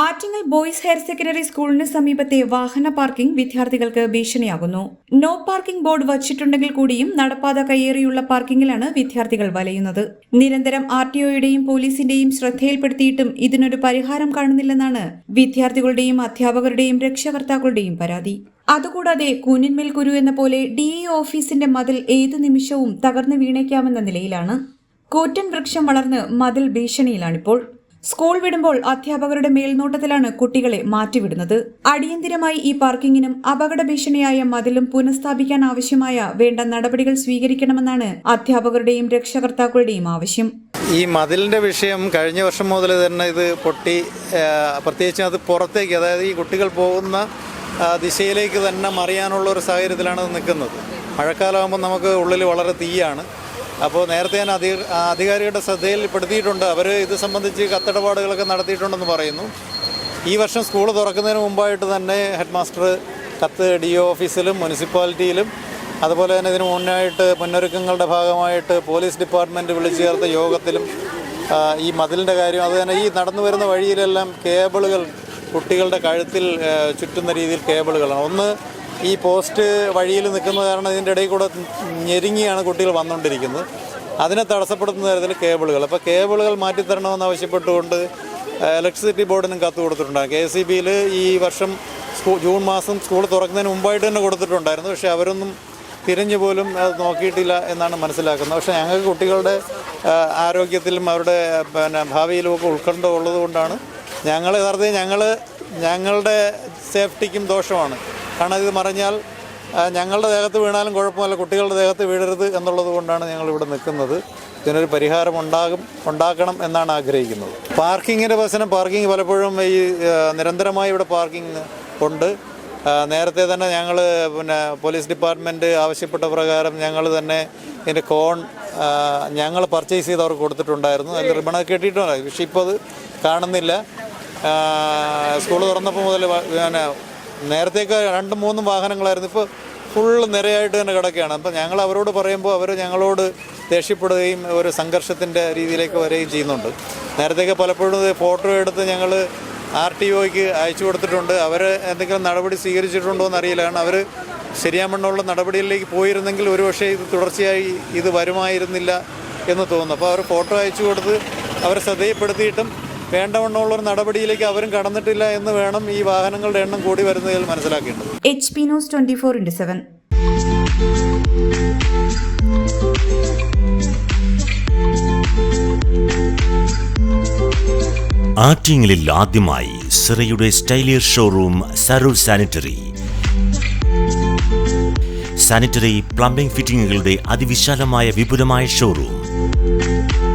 Attingal boys higher secondary സ്കൂളിന് സമീപത്തെ വാഹന പാർക്കിംഗ് വിദ്യാർത്ഥികൾക്ക് ഭീഷണിയാകുന്നു. നോ പാർക്കിംഗ് ബോർഡ് വച്ചിട്ടുണ്ടെങ്കിൽ കൂടിയും നടപ്പാത കയ്യേറിയുള്ള പാർക്കിംഗിലാണ് വിദ്യാർത്ഥികൾ വലയുന്നത്. നിരന്തരം ആർ ടി ഒയുടെയും പോലീസിന്റെയും ശ്രദ്ധയിൽപ്പെടുത്തിയിട്ടും ഇതിനൊരു പരിഹാരം കാണുന്നില്ലെന്നാണ് വിദ്യാർത്ഥികളുടെയും അധ്യാപകരുടെയും രക്ഷകർത്താക്കളുടെയും പരാതി. അതുകൂടാതെ കുനിന്മേൽ കുരു എന്ന പോലെ ഡി ഓഫീസിന്റെ മതിൽ ഏതു നിമിഷവും തകർന്നു വീണേക്കാമെന്ന നിലയിലാണ്. കൂറ്റൻ വൃക്ഷം വളർന്ന് മതിൽ ഭീഷണിയിലാണിപ്പോൾ. സ്കൂൾ വിടുമ്പോൾ അധ്യാപകരുടെ മേൽനോട്ടത്തിലാണ് കുട്ടികളെ മാറ്റിവിടുന്നത്. അടിയന്തിരമായി ഈ പാർക്കിങ്ങിനും അപകട ഭീഷണിയായ മതിലും പുനഃസ്ഥാപിക്കാൻ ആവശ്യമായ വേണ്ട നടപടികൾ സ്വീകരിക്കണമെന്നാണ് അധ്യാപകരുടെയും രക്ഷകർത്താക്കളുടെയും ആവശ്യം. ഈ മതിലിന്റെ വിഷയം കഴിഞ്ഞ വർഷം മുതൽ തന്നെ ഇത് പൊട്ടി പ്രത്യേകിച്ച് അത് പുറത്തേക്ക് അതായത് ഈ കുട്ടികൾ പോകുന്ന ദിശയിലേക്ക് തന്നെ മറിയാനുള്ള ഒരു സാഹചര്യത്തിലാണ് നിൽക്കുന്നത്. മഴക്കാലമാകുമ്പോൾ നമുക്ക് ഉള്ളിൽ വളരെ തീയാണ്. അപ്പോൾ നേരത്തെ ഞാൻ അധി അധികാരികളുടെ ശ്രദ്ധയിൽപ്പെടുത്തിയിട്ടുണ്ട്. അവർ ഇത് സംബന്ധിച്ച് കത്തിടപാടുകളൊക്കെ നടത്തിയിട്ടുണ്ടെന്ന് പറയുന്നു. ഈ വർഷം സ്കൂൾ തുറക്കുന്നതിന് മുമ്പായിട്ട് തന്നെ ഹെഡ് മാസ്റ്റർ കത്ത് ഡി ഒ ഓഫീസിലും മുനിസിപ്പാലിറ്റിയിലും അതുപോലെ തന്നെ ഇതിന് മുന്നായിട്ട് മുന്നൊരുക്കങ്ങളുടെ ഭാഗമായിട്ട് പോലീസ് ഡിപ്പാർട്ട്മെന്റ് വിളിച്ചു ചേർത്ത യോഗത്തിലും ഈ മതിലിന്റെ കാര്യം അത് തന്നെ ഈ നടന്നു വരുന്ന വഴിയിലെല്ലാം കേബിളുകൾ കുട്ടികളുടെ കഴുത്തിൽ ചുറ്റുന്ന രീതിയിൽ കേബിളുകളാണ്. ഒന്ന് ഈ പോസ്റ്റ് വഴിയിൽ നിൽക്കുന്ന കാരണം ഇതിന്റെ ഇടയിൽ കൂടെ ഞെരുങ്ങിയാണ് കുട്ടികൾ വന്നുകൊണ്ടിരിക്കുന്നത്. അതിനെ തടസ്സപ്പെടുത്തുന്ന തരത്തിൽ കേബിളുകൾ. അപ്പോൾ കേബിളുകൾ മാറ്റിത്തരണമെന്ന് ആവശ്യപ്പെട്ടുകൊണ്ട് ഇലക്ട്രിസിറ്റി ബോർഡിനും കത്ത് കൊടുത്തിട്ടുണ്ടാകും കെ ഇ ബിയിൽ ഈ വർഷം ജൂൺ മാസം സ്കൂൾ തുറക്കുന്നതിന് മുമ്പായിട്ട് തന്നെ കൊടുത്തിട്ടുണ്ടായിരുന്നു. പക്ഷേ അവരൊന്നും തിരിഞ്ഞു പോലും അത് നോക്കിയിട്ടില്ല എന്നാണ് മനസ്സിലാക്കുന്നത്. പക്ഷേ ഞങ്ങൾക്ക് കുട്ടികളുടെ ആരോഗ്യത്തിലും അവരുടെ പിന്നെ ഭാവിയിലുമൊക്കെ ഉത്കണ്ഠ ഉള്ളത് കൊണ്ടാണ് ഞങ്ങൾ യഥാർത്ഥത്തിൽ ഞങ്ങൾ ഞങ്ങളുടെ സേഫ്റ്റിക്കും ദോഷമാണ്. കാരണം ഇത് മറിഞ്ഞാൽ ഞങ്ങളുടെ ദേഹത്ത് വീണാലും കുഴപ്പമില്ല കുട്ടികളുടെ ദേഹത്ത് വീഴരുത് എന്നുള്ളത് കൊണ്ടാണ് ഞങ്ങൾ ഇവിടെ നിൽക്കുന്നത്. ഇതിനൊരു പരിഹാരം ഉണ്ടാകും ഉണ്ടാക്കണം എന്നാണ് ആഗ്രഹിക്കുന്നത്. പാർക്കിങ്ങിന്റെ പ്രശ്നം പാർക്കിംഗ് പലപ്പോഴും ഈ നിരന്തരമായി ഇവിടെ പാർക്കിംഗ് ഉണ്ട്. നേരത്തെ തന്നെ ഞങ്ങൾ പിന്നെ പോലീസ് ഡിപ്പാർട്ട്മെന്റ് ആവശ്യപ്പെട്ട പ്രകാരം ഞങ്ങൾ തന്നെ ഇതിന്റെ കോൺ ഞങ്ങൾ പർച്ചേസ് ചെയ്ത് അവർക്ക് കൊടുത്തിട്ടുണ്ടായിരുന്നു. അതിൽ റിബണൊക്കെ കെട്ടിയിട്ടുണ്ടായിരുന്നു. പക്ഷേ ഇപ്പോൾ അത് കാണുന്നില്ല. സ്കൂൾ തുറന്നപ്പോൾ മുതൽ പിന്നെ നേരത്തേക്ക് രണ്ടും മൂന്നും വാഹനങ്ങളായിരുന്നു. ഇപ്പോൾ ഫുള്ള് നിരയായിട്ട് തന്നെ കിടക്കുകയാണ്. അപ്പോൾ ഞങ്ങൾ അവരോട് പറയുമ്പോൾ അവർ ഞങ്ങളോട് ദേഷ്യപ്പെടുകയും ഒരു സംഘർഷത്തിന്റെ രീതിയിലേക്ക് വരികയും ചെയ്യുന്നുണ്ട്. നേരത്തേക്ക് പലപ്പോഴും ഫോട്ടോ എടുത്ത് ഞങ്ങൾ ആർ ടി ഒക്ക് അയച്ചു കൊടുത്തിട്ടുണ്ട്. അവർ എന്തെങ്കിലും നടപടി സ്വീകരിച്ചിട്ടുണ്ടോ എന്നറിയില്ല. കാരണം അവർ ശരിയാമണ്ണുള്ള നടപടിയിലേക്ക് പോയിരുന്നെങ്കിൽ ഒരുപക്ഷെ ഇത് തുടർച്ചയായി ഇത് വരുമായിരുന്നില്ല എന്ന് തോന്നുന്നു. അപ്പോൾ അവർ ഫോട്ടോ അയച്ചു കൊടുത്ത് അവരെ ശ്രദ്ധയിൽപ്പെടുത്തിയിട്ടും വേണ്ടവണ്ണമുള്ളൊരു നടപടിയിലേക്ക് അവരും കടന്നിട്ടില്ല എന്ന് വേണം ഈ വാഹനങ്ങളുടെ എണ്ണം കൂടി വരുന്നതിൽ മനസ്സിലാക്കേണ്ടത്. H P news twenty four into seven ആറ്റിങ്ങലിൽ ആദ്യമായി സിറയുടെ സ്റ്റൈലിയർ ഷോറൂം സരൂർ സാനിറ്ററി. സാനിറ്ററി പ്ലംബിംഗ് ഫിറ്റിംഗുകളുടെ അതിവിശാലമായ വിപുലമായ showroom.